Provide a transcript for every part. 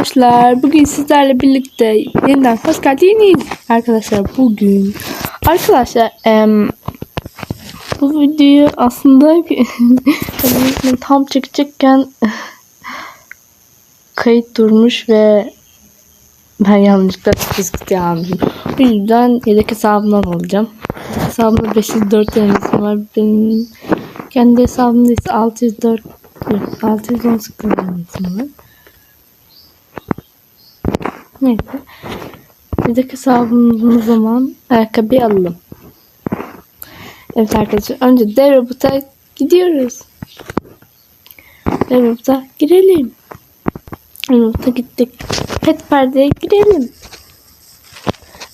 arkadaşlar. Bugün sizlerle birlikte yeniden hoş geldiniz. Arkadaşlar bugün arkadaşlar em, bu videoyu aslında tam çıkacakken kayıt durmuş ve ben yanlışlıkla bisiklet aldım. Bu yüzden yedek hesabımdan alacağım. Hesabımda 504 denemesi var. Benim kendi hesabımda ise 604 yok, 618 denemesi var. Neyse. Yedek hesabımız zaman ayakkabı alalım. Evet arkadaşlar önce dev robota gidiyoruz. Dev robota girelim. Dev robota gittik. Pet perdeye girelim.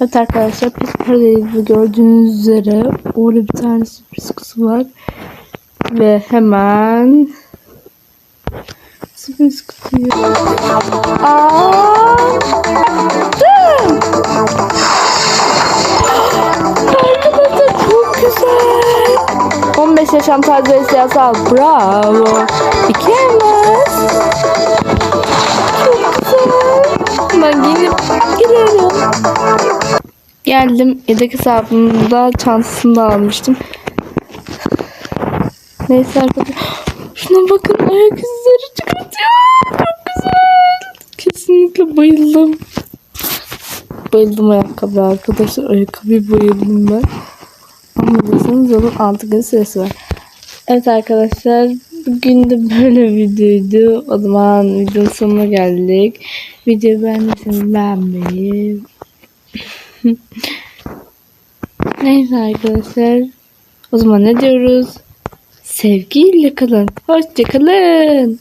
Evet arkadaşlar pet perdeyi gördüğünüz üzere orada bir tane sürpriz kutusu var. Ve hemen sürpriz kutuyu Aa! Dım! Arkadaşlar çok güzel. 15 yaşam tarzı ve. Bravo. İki elmas. Çok güzel. Ben gelip girelim. Geldim. Yedek hesabımda çantasını almıştım. Neyse arkadaşlar. Şuna bakın ayak izleri çıkartıyor. Çok güzel. Kesinlikle bayıldım. Bayıldım ayakkabı arkadaşlar. Ayakkabı bayıldım ben. Anladıysanız onun 6 gün süresi var. Evet arkadaşlar. Bugün de böyle videoydu. O zaman videonun sonuna geldik. Videoyu beğendiyseniz beğenmeyi. Neyse arkadaşlar. O zaman ne diyoruz? Sevgiyle kalın. Hoşçakalın.